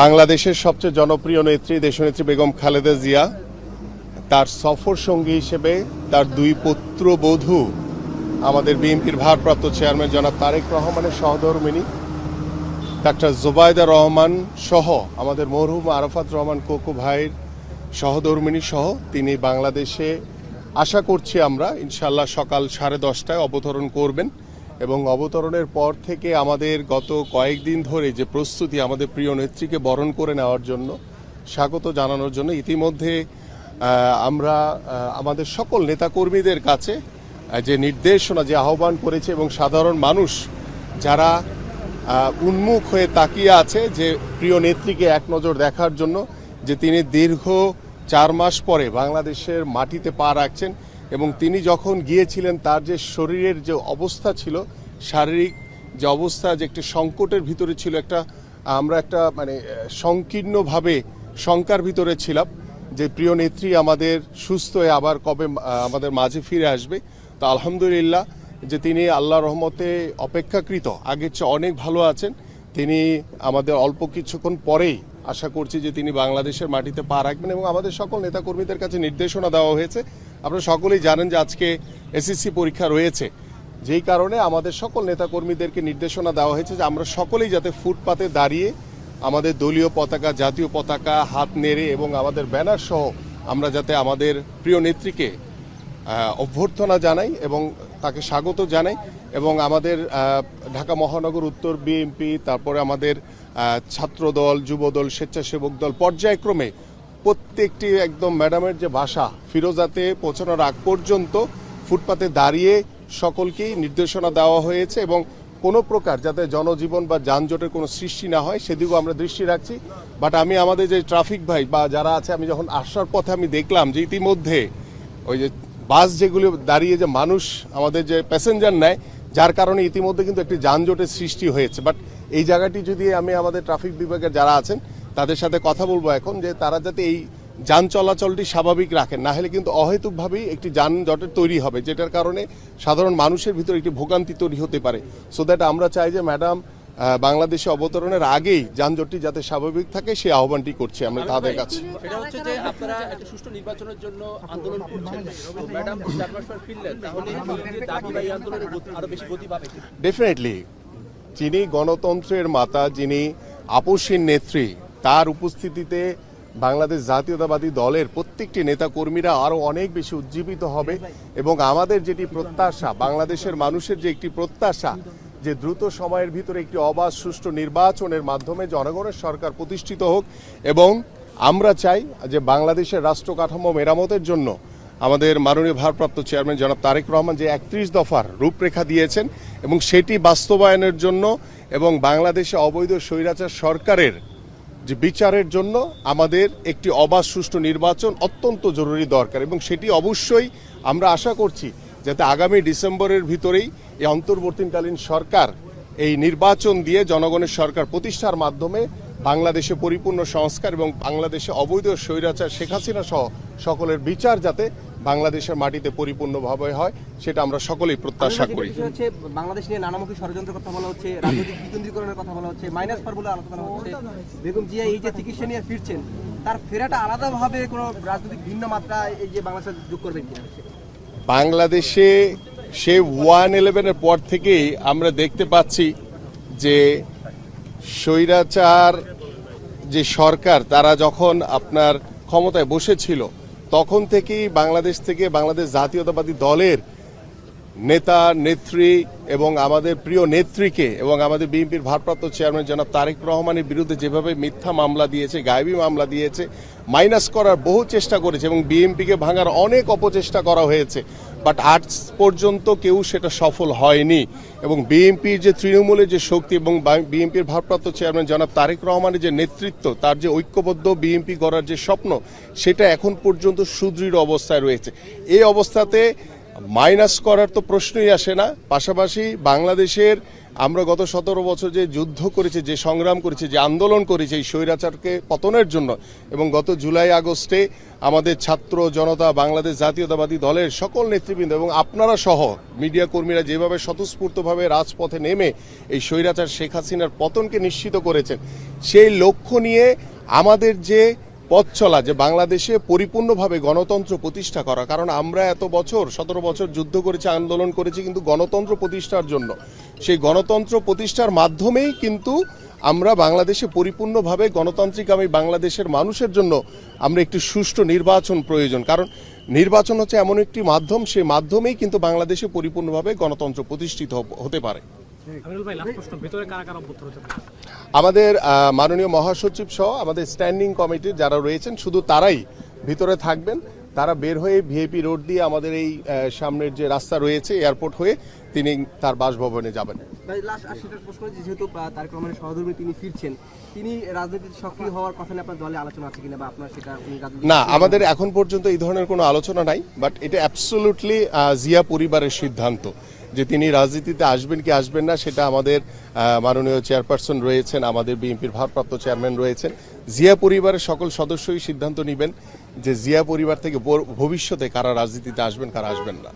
বাংলাদেশের সবচেয়ে জনপ্রিয় নেত্রী, দেশনেত্রী বেগম খালেদা জিয়া, তার সফর সঙ্গী হিসেবে তার দুই পুত্র পুত্রবধূ আমাদের বিএনপির ভারপ্রাপ্ত চেয়ারম্যান জনাব তারেক রহমানের সহধর্মিনী ডাক্তার জোবায়দা রহমান সহ আমাদের মরহুম আরাফাত রহমান কোকো ভাইয়ের সহধর্মিনী সহ তিনি বাংলাদেশে আশা করছি আমরা ইনশাল্লাহ সকাল সাড়ে দশটায় অবতরণ করবেন। এবং অবতরণের পর থেকে আমাদের গত কয়েকদিন ধরে যে প্রস্তুতি আমাদের প্রিয় নেত্রীকে বরণ করে নেওয়ার জন্য, স্বাগত জানানোর জন্য, ইতিমধ্যে আমরা আমাদের সকল নেতাকর্মীদের কাছে যে নির্দেশনা, যে আহ্বান করেছে এবং সাধারণ মানুষ যারা উন্মুখ হয়ে তাকিয়ে আছে যে প্রিয় নেত্রীকে এক নজর দেখার জন্য, যে তিনি দীর্ঘ চার মাস পরে বাংলাদেশের মাটিতে পা রাখছেন এবং তিনি যখন গিয়েছিলেন, তার যে শরীরের যে অবস্থা ছিল, শারীরিক যে অবস্থা, যে একটি সংকটের ভিতরে ছিল, একটা, আমরা একটা মানে সংকীর্ণভাবে শঙ্কার ভিতরে ছিলাম যে, প্রিয় নেত্রী, আমাদের সুস্থ হয়ে আবার কবে আমাদের মাঝে ফিরে আসবে? তো আলহামদুলিল্লাহ যে, তিনি আল্লাহ রহমতে অপেক্ষাকৃত, আগের চেয়ে অনেক ভালো আছেন। তিনি আমাদের অল্প কিছুক্ষণ পরেই আশা করছি যে, তিনি বাংলাদেশের মাটিতে পা রাখবেন এবং আমাদের সকল নেতাকর্মীদের কাছে নির্দেশনা দেওয়া হয়েছে আপনারা সকলেই জানেন যে আজকে এসএসসি পরীক্ষা রয়েছে। যেই কারণে আমাদের সকল নেতাকর্মীদেরকে নির্দেশনা দেওয়া হয়েছে যে আমরা সকলেই যাতে ফুটপাতে দাঁড়িয়ে আমাদের দলীয় পতাকা, জাতীয় পতাকা হাত নেড়ে এবং আমাদের ব্যানার সহ আমরা যাতে আমাদের প্রিয় নেত্রীকে অভ্যর্থনা জানাই এবং তাকে স্বাগত জানাই এবং আমাদের ঢাকা মহানগর উত্তর বিএনপি, তারপরে আমাদের ছাত্রদল, যুবদল, স্বেচ্ছাসেবক দল পর্যায়ক্রমে প্রত্যেকটি একদম ম্যাডামের যে ভাষা ফিরোজাতে পৌঁছানোর আগ পর্যন্ত ফুটপাতে দাঁড়িয়ে সকলকেই নির্দেশনা দেওয়া হয়েছে এবং কোনো প্রকার যাতে জনজীবন বা যানজটের কোনো সৃষ্টি না হয়, সেদিকেও আমরা দৃষ্টি রাখছি। বাট আমি আমাদের যে ট্রাফিক ভাই বা যারা আছে, আমি যখন আসার পথে আমি দেখলাম যে ইতিমধ্যে ওই যে বাস যেগুলি দাঁড়িয়ে যে মানুষ আমাদের যে প্যাসেঞ্জার নেয়, যার কারণে ইতিমধ্যে কিন্তু একটি যানজটের সৃষ্টি হয়েছে। বাট এই জায়গাটি যদি আমি আমাদের ট্রাফিক বিভাগের যারা আছেন তাদের সাথে কথা বলব এখন যে তারা যাতে এই যান চলাচলটি স্বাভাবিক রাখেন। না হলে কিন্তু অহেতুকভাবেই একটি যানজটের তৈরি হবে যেটার কারণে সাধারণ মানুষের ভিতরে একটি ভোগান্তি তৈরি হতে পারে। সো দ্যাট আমরা চাই যে ম্যাডাম বাংলাদেশে অবতরণের আগেই যানজটটি যাতে স্বাভাবিক থাকে সেই আহ্বানটি করছি আমরা তাদের কাছে। সেটা হচ্ছে যে আপনারা একটা সুষ্ঠু নির্বাচনের জন্য আন্দোলন করছেন। ম্যাডাম চার মাস পর ফিরলেন তাহলে দাবি বা আন্দোলনের আরও বেশি গতি পাবে ডেফিনেটলি যিনি গণতন্ত্রের মাতা যিনি আপসীন নেত্রী তার উপস্থিতিতে বাংলাদেশ জাতীয়তাবাদী দলের প্রত্যেকটি নেতা কর্মীরা আরও অনেক বেশি উজ্জীবিত হবে এবং আমাদের যেটি প্রত্যাশা, বাংলাদেশের মানুষের যে একটি প্রত্যাশা, যে দ্রুত সময়ের ভিতরে একটি অবাধ, সুষ্ঠু নির্বাচনের মাধ্যমে জনগণের সরকার প্রতিষ্ঠিত হোক এবং আমরা চাই যে বাংলাদেশের রাষ্ট্র কাঠামো মেরামতের জন্য আমাদের মাননীয় ভারপ্রাপ্ত চেয়ারম্যান জনাব তারেক রহমান যে একত্রিশ দফার রূপরেখা দিয়েছেন এবং সেটি বাস্তবায়নের জন্য এবং বাংলাদেশে অবৈধ স্বৈরাচার সরকারের যে বিচারের জন্য আমাদের একটি অবাধ সুষ্ঠু নির্বাচন অত্যন্ত জরুরি দরকার এবং সেটি অবশ্যই আমরা আশা করছি যাতে আগামী ডিসেম্বরের ভিতরেই এই অন্তর্বর্তীকালীন সরকার এই নির্বাচন দিয়ে জনগণের সরকার প্রতিষ্ঠার মাধ্যমে বাংলাদেশে পরিপূর্ণ সংস্কার এবং বাংলাদেশে অবৈধ স্বৈরাচার, শেখ হাসিনা সহ সকলের বিচার যাতে বাংলাদেশের মাটিতে পরিপূর্ণভাবে হয় সেটা আমরা সকলেই প্রত্যাশা করি। হচ্ছে বাংলাদেশ নিয়ে নানামুখী ষড়যন্ত্রের কথা বলা হচ্ছে রাজনৈতিক বিকেন্দ্রীকরণের কথা বলা হচ্ছে মাইনাস পার বলে আলোচনা হচ্ছে। বেগম জিয়া এই যে চিকিৎসা নিয়ে ফিরছেন তার ফেরাটা আলাদাভাবে কোনো রাজনৈতিক ভিন্ন মাত্রা এই যে বাংলাদেশ যোগ করবেন কিনা? বাংলাদেশে সে ওয়ান ইলেভেনের পর থেকেই আমরা দেখতে পাচ্ছি যে স্বৈরাচার যে সরকার তারা যখন আপনার ক্ষমতায় বসেছিল তখন থেকেই বাংলাদেশ থেকে বাংলাদেশ জাতীয়তাবাদী দলের নেতা, নেত্রী এবং আমাদের প্রিয় নেত্রীকে এবং আমাদের বিএনপির ভারপ্রাপ্ত চেয়ারম্যান জনাব তারেক রহমানের বিরুদ্ধে যেভাবে মিথ্যা মামলা দিয়েছে, গায়েবী মামলা দিয়েছে, মাইনাস করার বহু চেষ্টা করেছে এবং বিএনপিকে ভাঙার অনেক অপচেষ্টা করা হয়েছে, বাট আজ পর্যন্ত কেউ সেটা সফল হয়নি এবং বিএনপির যে তৃণমূলের যে শক্তি এবং বিএনপির ভারপ্রাপ্ত চেয়ারম্যান জনাব তারেক রহমানের যে নেতৃত্ব, তার যে ঐক্যবদ্ধ বিএনপি গড়ার যে স্বপ্ন, সেটা এখন পর্যন্ত সুদৃঢ় অবস্থায় রয়েছে। এই অবস্থাতে মাইনাস করার তো প্রশ্নই আসে না। পাশাপাশি বাংলাদেশের আমরা গত সতেরো বছর যে যুদ্ধ করেছি, যে সংগ্রাম করেছি, যে আন্দোলন করেছি এই স্বৈরাচারকে পতনের জন্য এবং গত জুলাই আগস্টে আমাদের ছাত্র জনতা, বাংলাদেশ জাতীয়তাবাদী দলের সকল নেতৃবৃন্দ এবং আপনারা সহ মিডিয়া কর্মীরা যেভাবে স্বতঃস্ফূর্তভাবে রাজপথে নেমে এই স্বৈরাচার শেখ হাসিনার পতনকে নিশ্চিত করেছেন, সেই লক্ষ্য নিয়ে আমাদের যে পথ চলা যে বাংলাদেশে পরিপূর্ণভাবে গণতন্ত্র প্রতিষ্ঠা করা। কারণ আমরা এত বছর, সতেরো বছর যুদ্ধ করেছি, আন্দোলন করেছি, কিন্তু গণতন্ত্র প্রতিষ্ঠার জন্য। সেই গণতন্ত্র প্রতিষ্ঠার মাধ্যমেই কিন্তু আমরা বাংলাদেশে পরিপূর্ণভাবে গণতান্ত্রিক আমি বাংলাদেশের মানুষের জন্য আমরা একটি সুষ্ঠু নির্বাচন প্রয়োজন। কারণ নির্বাচন হচ্ছে এমন একটি মাধ্যম, সেই মাধ্যমেই কিন্তু বাংলাদেশে পরিপূর্ণভাবে গণতন্ত্র প্রতিষ্ঠিত হতে পারে। আমাদের মাননীয় মহাসচিব সহ আমাদের স্ট্যান্ডিং কমিটির যারা রয়েছেন শুধু তারাই ভিতরে থাকবেন। তারা বের হয়ে ভিআইপি রোড দিয়ে আমাদের এই সামনের যে রাস্তা রয়েছে এয়ারপোর্ট হয়ে তিনি তার বাসভবনে যাবেন। যেহেতু আহ, তারেক রহমানের সহধর্মী তিনি ফিরছেন তিনি রাজনীতিতে সক্রিয় হওয়ার কথা নিয়ে আপনার দলে আলোচনা আছে কিনা বা আপনার সেটা না আমাদের এখন পর্যন্ত এই ধরনের কোনো আলোচনা নাই বাট এটা অ্যাবসোলুটলি জিয়া পরিবারের সিদ্ধান্ত। যে তিনি রাজনীতিতে আসবেন কি আসবেন না, সেটা আমাদের মাননীয় চেয়ারপারসন রয়েছেন, আমাদের বিএনপির ভারপ্রাপ্ত চেয়ারম্যান রয়েছেন। জিয়া পরিবারের সকল সদস্যই সিদ্ধান্ত নেবেন যে জিয়া পরিবার থেকে ভবিষ্যতে কারা রাজনীতিতে আসবেন, কারা আসবেন না।